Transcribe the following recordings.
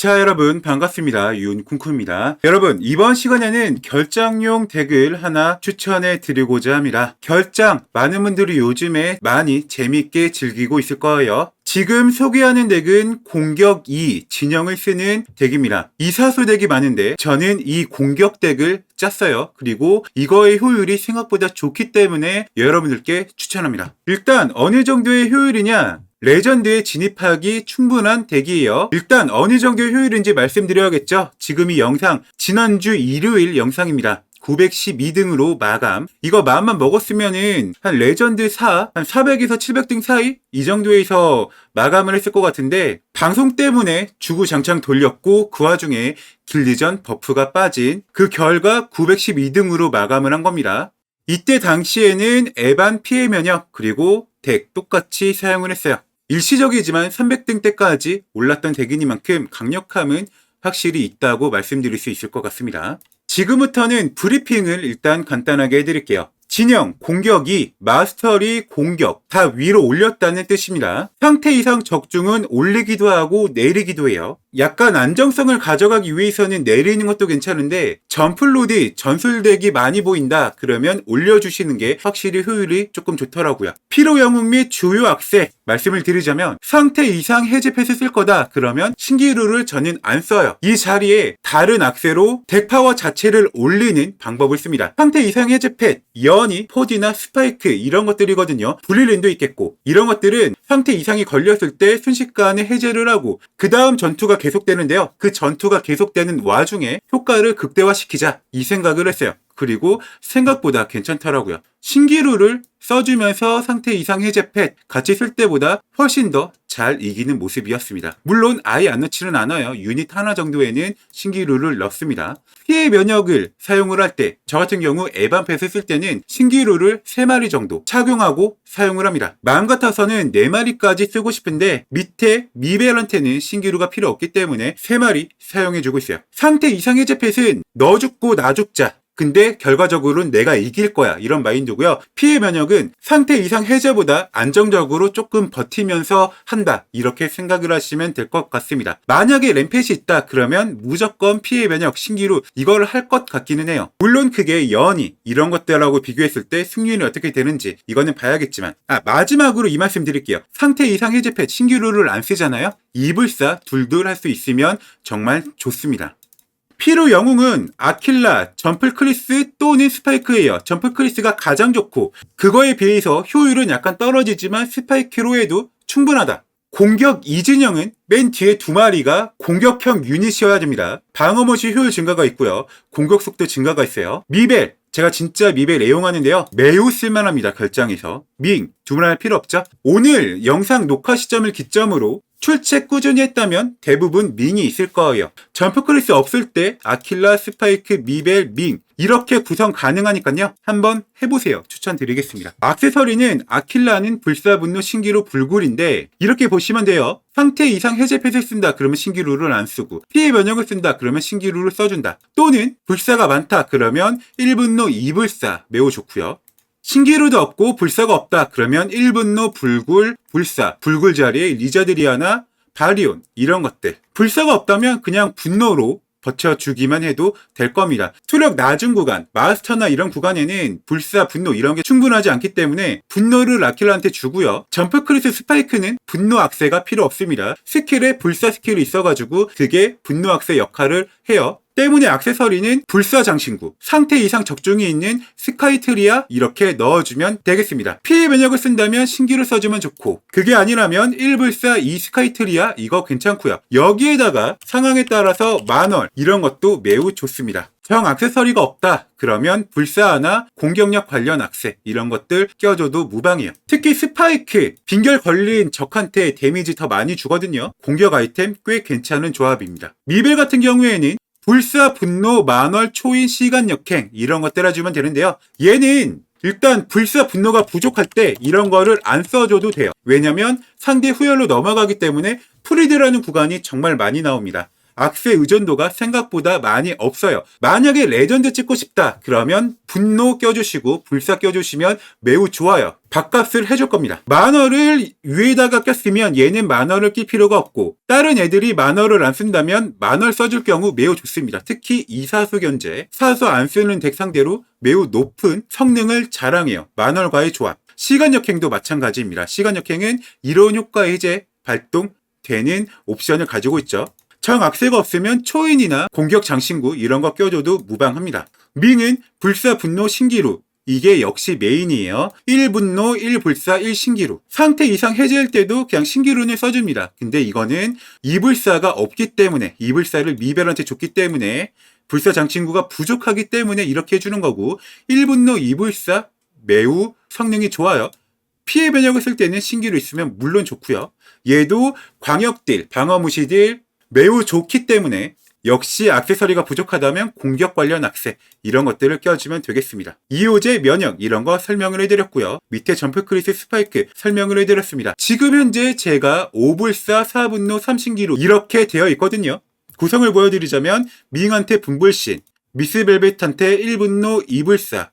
자, 여러분, 반갑습니다. 윤쿵쿵입니다. 여러분, 이번 시간에는 결장용 덱을 하나 추천해 드리고자 합니다. 결장, 많은 분들이 요즘에 많이 재밌게 즐기고 있을 거예요. 지금 소개하는 덱은 공격 2 진영을 쓰는 덱입니다. 이사수 덱이 많은데 저는 이 공격 덱을 짰어요. 그리고 이거의 효율이 생각보다 좋기 때문에 여러분들께 추천합니다. 일단 어느 정도의 효율이냐? 레전드에 진입하기 충분한 덱이에요. 일단 어느 정도의 효율인지 말씀드려야겠죠. 지금 이 영상 지난주 일요일 영상입니다. 912등으로 마감. 이거 마음만 먹었으면은 한 레전드 4, 한 400에서 700등 사이? 이 정도에서 마감을 했을 것 같은데 방송 때문에 주구장창 돌렸고 그 와중에 길리전 버프가 빠진 그 결과 912등으로 마감을 한 겁니다. 이때 당시에는 에반 피해 면역 그리고 덱 똑같이 사용을 했어요. 일시적이지만 300등 때까지 올랐던 덱이니만큼 강력함은 확실히 있다고 말씀드릴 수 있을 것 같습니다. 지금부터는 브리핑을 일단 간단하게 해드릴게요. 진영, 공격이, 마스터리, 공격 다 위로 올렸다는 뜻입니다. 상태 이상 적중은 올리기도 하고 내리기도 해요. 약간 안정성을 가져가기 위해서는 내리는 것도 괜찮은데 점플로디, 전술덱이 많이 보인다 그러면 올려주시는 게 확실히 효율이 조금 좋더라고요. 피로 영웅 및 주요 악세 말씀을 드리자면 상태 이상 해제 패스 쓸 거다 그러면 신기루를 저는 안 써요. 이 자리에 다른 악세로 덱 파워 자체를 올리는 방법을 씁니다. 상태 이상 해제 펫, 연이, 포디나 스파이크 이런 것들이거든요. 불리랜도 있겠고 이런 것들은 상태 이상이 걸렸을 때 순식간에 해제를 하고 그 다음 전투가 계속되는데요. 그 전투가 계속되는 와중에 효과를 극대화시키자 이 생각을 했어요. 그리고 생각보다 괜찮더라고요. 신기루를 써주면서 상태 이상 해제 펫 같이 쓸 때보다 훨씬 더 잘 이기는 모습이었습니다. 물론 아예 안 넣지는 않아요. 유닛 하나 정도에는 신기루를 넣습니다. 피해 면역을 사용을 할 때 저 같은 경우 에반 펫을 쓸 때는 신기루를 3마리 정도 착용하고 사용을 합니다. 마음 같아서는 4마리까지 쓰고 싶은데 밑에 미벨한테는 신기루가 필요 없기 때문에 3마리 사용해주고 있어요. 상태 이상 해제 펫은 너 죽고 나 죽자 근데 결과적으로는 내가 이길 거야 이런 마인드고요. 피해 면역은 상태 이상 해제보다 안정적으로 조금 버티면서 한다 이렇게 생각을 하시면 될 것 같습니다. 만약에 램펫이 있다 그러면 무조건 피해 면역 신기루 이걸 할 것 같기는 해요. 물론 그게 연이 이런 것들하고 비교했을 때 승률이 어떻게 되는지 이거는 봐야겠지만 아 마지막으로 이 말씀 드릴게요. 상태 이상 해제 펫 신기루를 안 쓰잖아요. 이불사 둘둘 할 수 있으면 정말 좋습니다. 피로 영웅은 아킬라, 점플크리스 또는 스파이크예요. 점플크리스가 가장 좋고 그거에 비해서 효율은 약간 떨어지지만 스파이크로 해도 충분하다. 공격 이진영은 맨 뒤에 두 마리가 공격형 유닛이어야 됩니다. 방어 모시 효율 증가가 있고요. 공격 속도 증가가 있어요. 미벨, 제가 진짜 미벨 애용하는데요. 매우 쓸만합니다. 결장에서. 밍, 두말할 필요 없죠? 오늘 영상 녹화 시점을 기점으로 출첵 꾸준히 했다면 대부분 밍이 있을 거예요. 점프 크리스 없을 때 아킬라, 스파이크, 미벨, 밍 이렇게 구성 가능하니까요. 한번 해보세요. 추천드리겠습니다. 악세서리는 아킬라는 불사분노 신기루 불굴인데 이렇게 보시면 돼요. 상태 이상 해제 펫을 쓴다 그러면 신기루를 안 쓰고 피해 면역을 쓴다 그러면 신기루를 써준다. 또는 불사가 많다 그러면 1분노 2불사 매우 좋고요. 신기루도 없고 불사가 없다. 그러면 1분노 불굴, 불사, 불굴 자리에 리자드리아나 바리온 이런 것들. 불사가 없다면 그냥 분노로 버텨주기만 해도 될 겁니다. 투력 낮은 구간, 마스터나 이런 구간에는 불사, 분노 이런 게 충분하지 않기 때문에 분노를 아킬라한테 주고요. 점프 크리스 스파이크는 분노 악세가 필요 없습니다. 스킬에 불사 스킬이 있어가지고 그게 분노 악세 역할을 해요. 때문에 악세서리는 불사 장신구, 상태 이상 적중이 있는 스카이트리아 이렇게 넣어주면 되겠습니다. 피해 면역을 쓴다면 신기를 써주면 좋고 그게 아니라면 1불사 2스카이트리아 이거 괜찮고요. 여기에다가 상황에 따라서 만월 이런 것도 매우 좋습니다. 형 악세서리가 없다. 그러면 불사하나 공격력 관련 악세 이런 것들 껴줘도 무방해요. 특히 스파이크 빈결 걸린 적한테 데미지 더 많이 주거든요. 공격 아이템 꽤 괜찮은 조합입니다. 미벨 같은 경우에는 불사, 분노, 만월, 초인, 시간 역행 이런 것들 해주면 되는데요. 얘는 일단 불사 분노가 부족할 때 이런 거를 안 써줘도 돼요. 왜냐면 상대 후열로 넘어가기 때문에 프리드라는 구간이 정말 많이 나옵니다. 악세 의존도가 생각보다 많이 없어요. 만약에 레전드 찍고 싶다 그러면 분노 껴주시고 불사 껴주시면 매우 좋아요. 밥값을 해줄 겁니다. 만화를 위에다가 꼈으면 얘는 만화를 낄 필요가 없고 다른 애들이 만화를 안 쓴다면 만화를 써줄 경우 매우 좋습니다. 특히 이사수 견제, 사수 안 쓰는 덱 상대로 매우 높은 성능을 자랑해요. 만화과의 조합. 시간 역행도 마찬가지입니다. 시간 역행은 이론 효과 해제 발동 되는 옵션을 가지고 있죠. 정 악세가 없으면 초인이나 공격 장신구 이런 거 껴줘도 무방합니다. 밍은 불사 분노 신기루 이게 역시 메인이에요. 1분노, 1불사, 1신기루. 상태 이상 해제할 때도 그냥 신기루를 써줍니다. 근데 이거는 이불사가 없기 때문에, 이불사를 미벨한테 줬기 때문에, 불사 장친구가 부족하기 때문에 이렇게 해주는 거고, 1분노, 이불사 매우 성능이 좋아요. 피해 변형을 쓸 때는 신기루 있으면 물론 좋고요. 얘도 광역딜, 방어무시딜 매우 좋기 때문에 역시 액세서리가 부족하다면 공격 관련 악세 이런 것들을 껴주면 되겠습니다. 이호제 면역 이런 거 설명을 해드렸고요. 밑에 점프 크리스 스파이크 설명을 해드렸습니다. 지금 현재 제가 5불사 4분노 3신기로 이렇게 되어 있거든요. 구성을 보여드리자면 밍한테 분불신, 미스벨벳한테 1분노 2불사,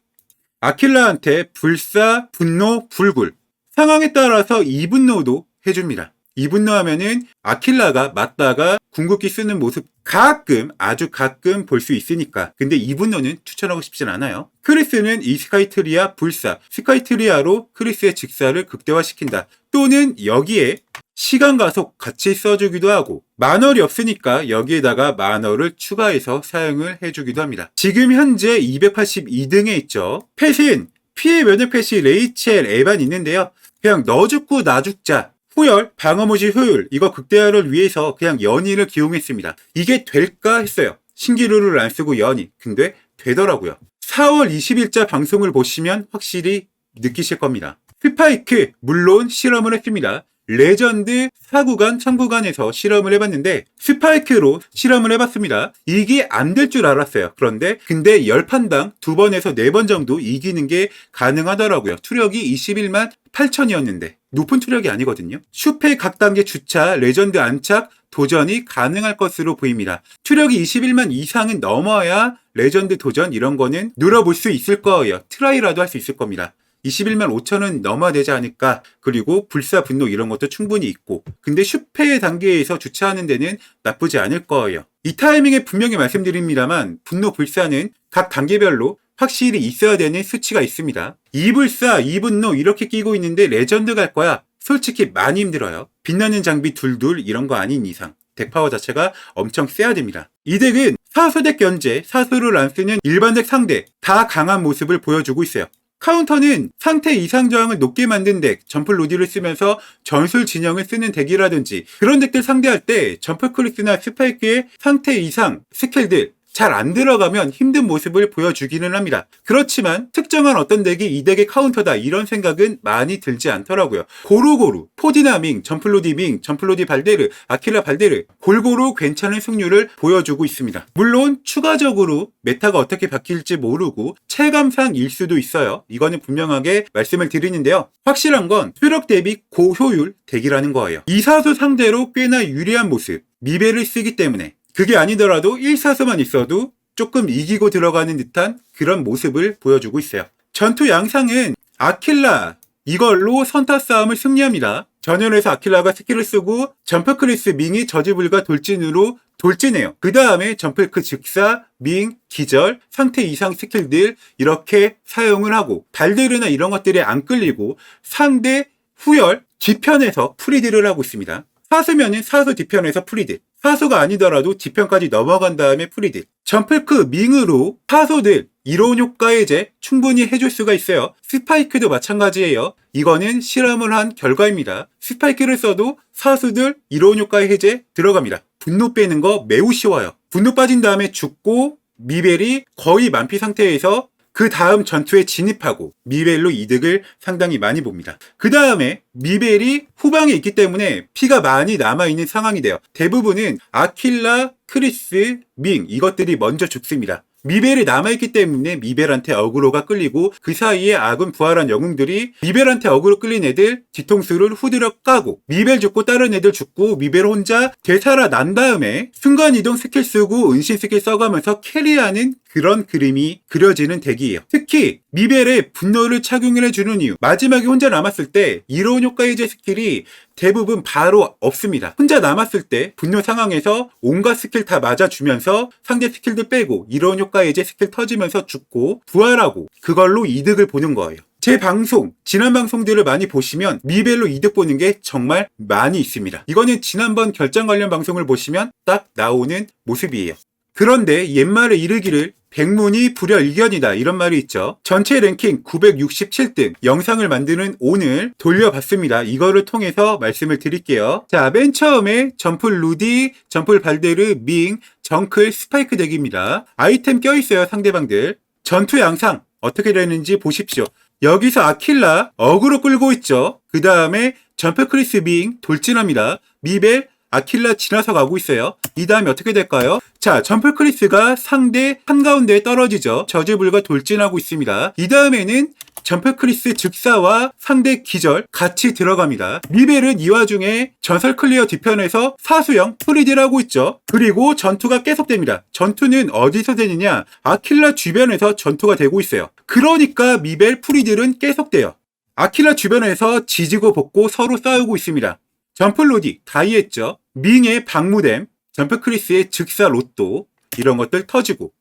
아킬라한테 불사, 분노, 불굴 상황에 따라서 2분노도 해줍니다. 2분노 하면은 아킬라가 맞다가 궁극기 쓰는 모습 가끔 아주 가끔 볼 수 있으니까. 근데 2분노는 추천하고 싶진 않아요. 크리스는 이 스카이트리아 불사 스카이트리아로 크리스의 직사를 극대화시킨다. 또는 여기에 시간 가속 같이 써주기도 하고 만월이 없으니까 여기에다가 만월을 추가해서 사용을 해주기도 합니다. 지금 현재 282등에 있죠. 펫은 피해 면역 펫이 레이첼 에반 있는데요. 그냥 너 죽고 나 죽자 후열, 방어무시 효율, 이거 극대화를 위해서 그냥 연희를 기용했습니다. 이게 될까 했어요. 신기루를 안 쓰고 연희. 근데 되더라고요. 4월 20일자 방송을 보시면 확실히 느끼실 겁니다. 스파이크, 물론 실험을 했습니다. 레전드 4구간, 1000구간에서 실험을 해봤는데 스파이크로 실험을 해봤습니다. 이게 안 될 줄 알았어요. 그런데 근데 10판당 2번에서 4번 정도 이기는 게 가능하더라고요. 투력이 21만 8천이었는데 높은 투력이 아니거든요. 슈페 각 단계 주차, 레전드 안착, 도전이 가능할 것으로 보입니다. 투력이 21만 이상은 넘어야 레전드 도전 이런 거는 눌러볼 수 있을 거예요. 트라이라도 할 수 있을 겁니다. 21만 5천은 넘어야 되지 않을까. 그리고 불사 분노 이런 것도 충분히 있고. 근데 슈페 단계에서 주차하는 데는 나쁘지 않을 거예요. 이 타이밍에 분명히 말씀드립니다만 분노 불사는 각 단계별로 확실히 있어야 되는 수치가 있습니다. 2불사, 2분노 이렇게 끼고 있는데 레전드 갈 거야. 솔직히 많이 힘들어요. 빛나는 장비 둘둘 이런 거 아닌 이상. 덱 파워 자체가 엄청 세야 됩니다. 이 덱은 사수덱 견제, 사수를 안 쓰는 일반 덱 상대 다 강한 모습을 보여주고 있어요. 카운터는 상태 이상 저항을 높게 만든 덱, 점프 로디를 쓰면서 전술 진영을 쓰는 덱이라든지 그런 덱들 상대할 때 점프 크리스나 스파이크의 상태 이상 스킬들 잘 안 들어가면 힘든 모습을 보여주기는 합니다. 그렇지만 특정한 어떤 덱이 이 덱의 카운터다 이런 생각은 많이 들지 않더라고요. 고루고루 포디나밍, 점플로디밍, 점플로디 발데르, 아킬라 발데르 골고루 괜찮은 승률을 보여주고 있습니다. 물론 추가적으로 메타가 어떻게 바뀔지 모르고 체감상일 수도 있어요. 이거는 분명하게 말씀을 드리는데요. 확실한 건 수력 대비 고효율 덱이라는 거예요. 이사수 상대로 꽤나 유리한 모습, 미배를 쓰기 때문에 그게 아니더라도 1사수만 있어도 조금 이기고 들어가는 듯한 그런 모습을 보여주고 있어요. 전투 양상은 아킬라 이걸로 선타 싸움을 승리합니다. 전연에서 아킬라가 스킬을 쓰고 점프크리스 밍이 저지불가 돌진으로 돌진해요. 그 다음에 점프크 즉사, 밍, 기절, 상태 이상 스킬들 이렇게 사용을 하고 발데르나 이런 것들이 안 끌리고 상대 후열 뒤편에서 프리드를 하고 있습니다. 사수면은 사수 뒤편에서 프리드. 사수가 아니더라도 뒤편까지 넘어간 다음에 프리드. 점프크 밍으로 사수들 이론 효과 해제 충분히 해줄 수가 있어요. 스파이크도 마찬가지예요. 이거는 실험을 한 결과입니다. 스파이크를 써도 사수들 이론 효과 해제 들어갑니다. 분노 빼는 거 매우 쉬워요. 분노 빠진 다음에 죽고 미벨이 거의 만피 상태에서 그 다음 전투에 진입하고 미벨로 이득을 상당히 많이 봅니다. 그 다음에 미벨이 후방에 있기 때문에 피가 많이 남아있는 상황이 돼요. 대부분은 아킬라, 크리스, 밍 이것들이 먼저 죽습니다. 미벨이 남아있기 때문에 미벨한테 어그로가 끌리고 그 사이에 악은 부활한 영웅들이 미벨한테 어그로 끌린 애들 뒤통수를 후드려 까고 미벨 죽고 다른 애들 죽고 미벨 혼자 되살아난 다음에 순간이동 스킬 쓰고 은신 스킬 써가면서 캐리하는 그런 그림이 그려지는 덱이에요. 특히 미벨에 분노를 착용을 해주는 이유 마지막에 혼자 남았을 때 이로운 효과 해제 스킬이 대부분 바로 없습니다. 혼자 남았을 때 분노 상황에서 온갖 스킬 다 맞아주면서 상대 스킬들 빼고 이로운 효과 해제 스킬 터지면서 죽고 부활하고 그걸로 이득을 보는 거예요. 제 방송, 지난 방송들을 많이 보시면 미벨로 이득 보는 게 정말 많이 있습니다. 이거는 지난번 결정 관련 방송을 보시면 딱 나오는 모습이에요. 그런데 옛말에 이르기를 백문이 불여일견이다 이런 말이 있죠. 전체 랭킹 967등 영상을 만드는 오늘 돌려봤습니다. 이거를 통해서 말씀을 드릴게요. 자, 맨 처음에 점플 루디, 점플 발데르, 밍, 정클, 스파이크 덱입니다. 아이템 껴있어요 상대방들. 전투 양상 어떻게 되는지 보십시오. 여기서 아킬라 어그로 끌고 있죠. 그 다음에 점프 크리스 밍 돌진합니다. 미벨 아킬라 지나서 가고 있어요. 이 다음에 어떻게 될까요? 자, 점프 크리스가 상대 한가운데에 떨어지죠. 저지불과 돌진하고 있습니다. 이 다음에는 점프 크리스 즉사와 상대 기절 같이 들어갑니다. 미벨은 이 와중에 전설 클리어 뒤편에서 사수형 프리딜 하고 있죠. 그리고 전투가 계속됩니다. 전투는 어디서 되느냐? 아킬라 주변에서 전투가 되고 있어요. 그러니까 미벨 프리딜은 계속돼요. 아킬라 주변에서 지지고 볶고 서로 싸우고 있습니다. 점플로디, 다이했죠. 밍의 박무댐, 점프크리스의 즉사 로또, 이런 것들 터지고.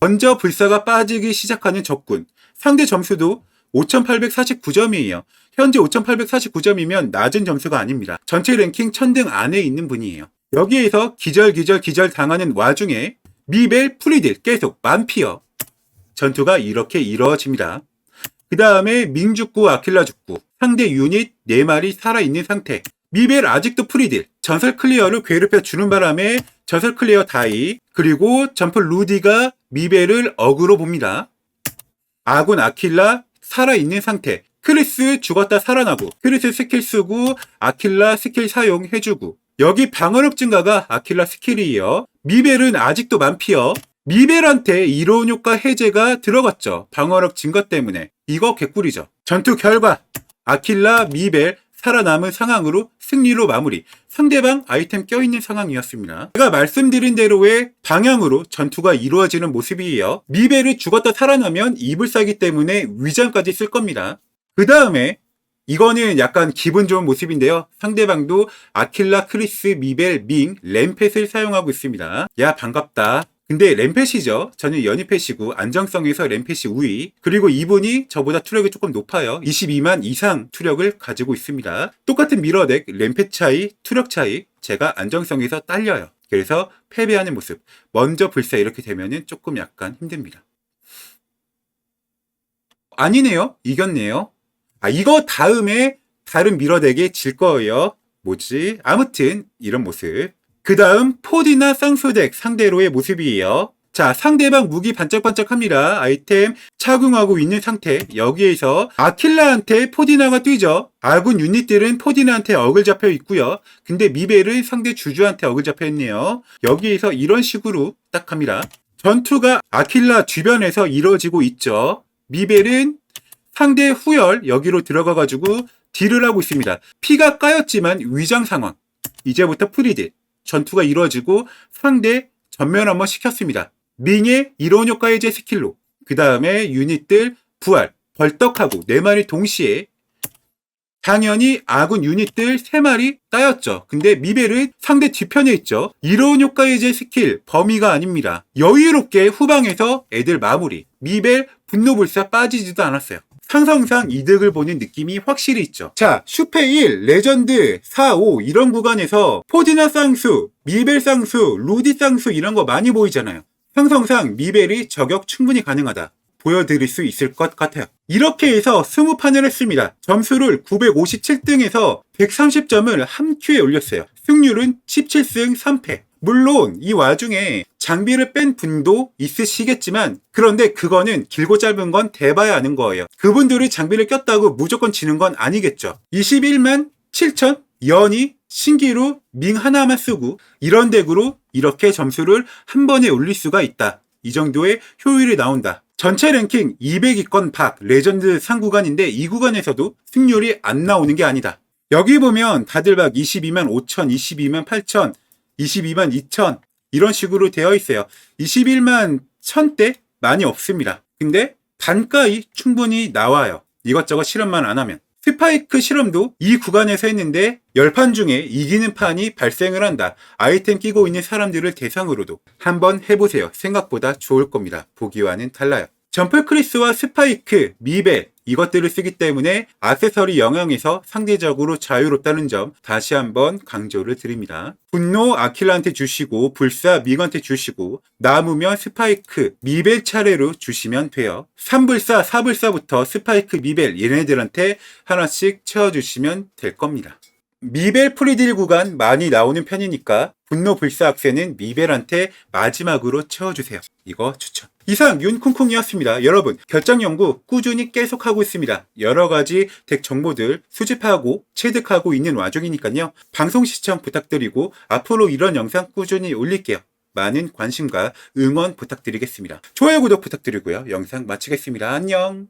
먼저 불사가 빠지기 시작하는 적군. 상대 점수도 5849점이에요. 현재 5849점이면 낮은 점수가 아닙니다. 전체 랭킹 1000등 안에 있는 분이에요. 여기에서 기절 기절 기절 당하는 와중에 미벨 프리딜 계속 만피어 전투가 이렇게 이루어집니다. 그 다음에 민죽구 아킬라 죽구 상대 유닛 4마리 살아있는 상태 미벨 아직도 프리딜 전설 클리어를 괴롭혀 주는 바람에 전설 클리어 다이 그리고 점프 루디가 미벨을 어그로 봅니다. 아군 아킬라 살아있는 상태 크리스 죽었다 살아나고 크리스 스킬 쓰고 아킬라 스킬 사용해주고 여기 방어력 증가가 아킬라 스킬이에요. 미벨은 아직도 만피어 미벨한테 이로운 효과 해제가 들어갔죠. 방어력 증가 때문에. 이거 개꿀이죠. 전투 결과 아킬라, 미벨 살아남은 상황으로 승리로 마무리. 상대방 아이템 껴있는 상황이었습니다. 제가 말씀드린 대로의 방향으로 전투가 이루어지는 모습이에요. 미벨이 죽었다 살아나면 이불 싸기 때문에 위장까지 쓸 겁니다. 그 다음에 이거는 약간 기분 좋은 모습인데요. 상대방도 아킬라, 크리스, 미벨, 밍, 램펫을 사용하고 있습니다. 야 반갑다. 근데 램펫이죠. 저는 연이펫이고 안정성에서 램펫이 우위. 그리고 이분이 저보다 투력이 조금 높아요. 22만 이상 투력을 가지고 있습니다. 똑같은 미러덱 램펫 차이, 투력 차이 제가 안정성에서 딸려요. 그래서 패배하는 모습. 먼저 불사 이렇게 되면은 조금 약간 힘듭니다. 아니네요. 이겼네요. 아 이거 다음에 다른 미러덱에 질 거예요. 뭐지? 아무튼 이런 모습. 그 다음 포디나 쌍수덱 상대로의 모습이에요. 자, 상대방 무기 반짝반짝합니다. 아이템 착용하고 있는 상태. 여기에서 아킬라한테 포디나가 뛰죠. 아군 유닛들은 포디나한테 어글 잡혀 있고요. 근데 미벨은 상대 주주한테 어글 잡혀 있네요. 여기에서 이런 식으로 딱 합니다. 전투가 아킬라 주변에서 이루어지고 있죠. 미벨은 상대 후열 여기로 들어가가지고 딜을 하고 있습니다. 피가 까였지만 위장 상황. 이제부터 프리딜. 전투가 이루어지고 상대 전면 한번 시켰습니다. 밍의 이론 효과 해제 스킬로 그 다음에 유닛들 부활 벌떡하고 네 마리 동시에 당연히 아군 유닛들 세 마리 따였죠. 근데 미벨은 상대 뒤편에 있죠. 이로운 효과 해제 스킬 범위가 아닙니다. 여유롭게 후방에서 애들 마무리. 미벨 분노불사 빠지지도 않았어요. 상성상 이득을 보는 느낌이 확실히 있죠. 자, 슈페 1, 레전드 4, 5 이런 구간에서 포디나 쌍수, 미벨 쌍수, 루디 쌍수 이런 거 많이 보이잖아요. 상성상 미벨이 저격 충분히 가능하다. 보여드릴 수 있을 것 같아요. 이렇게 해서 20판을 했습니다. 점수를 957등에서 130점을 한 큐에 올렸어요. 승률은 17승 3패. 물론 이 와중에 장비를 뺀 분도 있으시겠지만 그런데 그거는 길고 짧은 건 대봐야 아는 거예요. 그분들이 장비를 꼈다고 무조건 지는 건 아니겠죠. 21만 7천 연이 신기루 밍 하나만 쓰고 이런 덱으로 이렇게 점수를 한 번에 올릴 수가 있다. 이 정도의 효율이 나온다. 전체 랭킹 200위권 밖 레전드 상구간인데 이 구간에서도 승률이 안 나오는 게 아니다. 여기 보면 다들 막 22만 5천, 22만 8천, 22만 2천 이런 식으로 되어 있어요. 21만 1000대 많이 없습니다. 근데 단가이 충분히 나와요. 이것저것 실험만 안 하면. 스파이크 실험도 이 구간에서 했는데 10판 중에 이기는 판이 발생을 한다. 아이템 끼고 있는 사람들을 대상으로도 한번 해보세요. 생각보다 좋을 겁니다. 보기와는 달라요. 점프 크리스와 스파이크, 미벨 이것들을 쓰기 때문에 아세서리 영향에서 상대적으로 자유롭다는 점 다시 한번 강조를 드립니다. 분노 아킬라한테 주시고 불사 믹한테 주시고 남으면 스파이크, 미벨 차례로 주시면 돼요. 3불사, 4불사부터 스파이크, 미벨 얘네들한테 하나씩 채워주시면 될 겁니다. 미벨 프리딜 구간 많이 나오는 편이니까 분노 불사 악세는 미벨한테 마지막으로 채워주세요. 이거 추천. 이상 윤쿵쿵이었습니다. 여러분 결정 연구 꾸준히 계속하고 있습니다. 여러 가지 덱 정보들 수집하고 체득하고 있는 와중이니까요. 방송 시청 부탁드리고 앞으로 이런 영상 꾸준히 올릴게요. 많은 관심과 응원 부탁드리겠습니다. 좋아요 구독 부탁드리고요. 영상 마치겠습니다. 안녕.